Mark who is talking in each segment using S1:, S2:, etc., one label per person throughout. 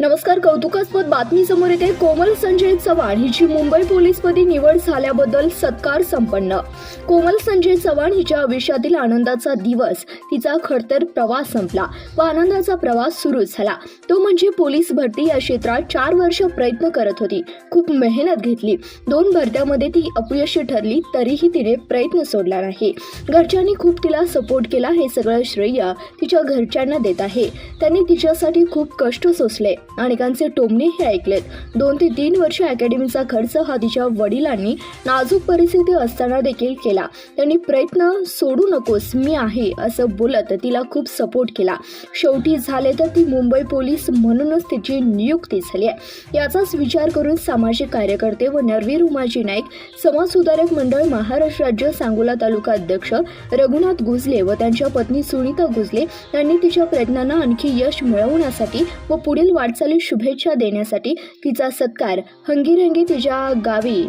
S1: नमस्कार कौतुकास्पद बातमी समोर येते कोमल संजय चव्हाण. हिची मुंबई पोलीसपदी निवड झाल्याबद्दल सत्कार संपन्न. कोमल संजय चव्हाण हिच्या आयुष्यातील आनंदाचा दिवस. तिचा खडतर प्रवास संपला व आनंदाचा प्रवास सुरू झाला. तो म्हणजे पोलीस भरती या क्षेत्रात चार वर्ष प्रयत्न करत होती. खूप मेहनत घेतली. दोन भरत्यामध्ये ती अपयशी ठरली तरीही तिने प्रयत्न सोडला नाही. घरच्यांनी खूप तिला सपोर्ट केला हे सगळं श्रेय तिच्या घरच्यांना देत आहे. त्यांनी तिच्यासाठी खूप कष्ट सोसले. अनेकांचे टोमणेही ऐकलेत. दोन ते तीन वर्ष अकॅडमीचा खर्च हा तिच्या वडिलांनी नाजूक परिस्थिती असताना देखील केला. त्यांनी प्रयत्न सोडू नकोस मी आहे असं बोलत तिला खूप सपोर्ट केला. शेवटी झाले तर ती मुंबई पोलीस म्हणूनच तिची नियुक्ती झाली आहे. याचाच विचार करून सामाजिक कार्यकर्ते व नरवीर उमाजी नाईक समाज सुधारक मंडळ महाराष्ट्र राज्य सांगोला तालुका अध्यक्ष रघुनाथ गुजले व त्यांच्या पत्नी सुनीता गुजले यांनी तिच्या प्रयत्नांना आणखी यश मिळवण्यासाठी व पुढील वाटचाली शुभेच्छा देण्यासाठी तिचा सत्कार हंगीरंगी तिच्या गावी.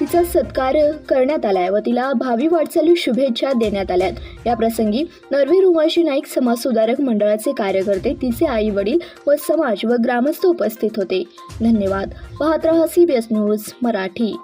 S1: तिचा सत्कार करण्यात आलाय व तिला भावी वाटचाली शुभेच्छा देण्यात आल्यात. या प्रसंगी नरवीर रुमाशी नाईक समाज सुधारक मंडळाचे कार्यकर्ते तिचे आई वडील व समाज व ग्रामस्थ उपस्थित होते. धन्यवाद. पाहत रहा C B S news Marathi.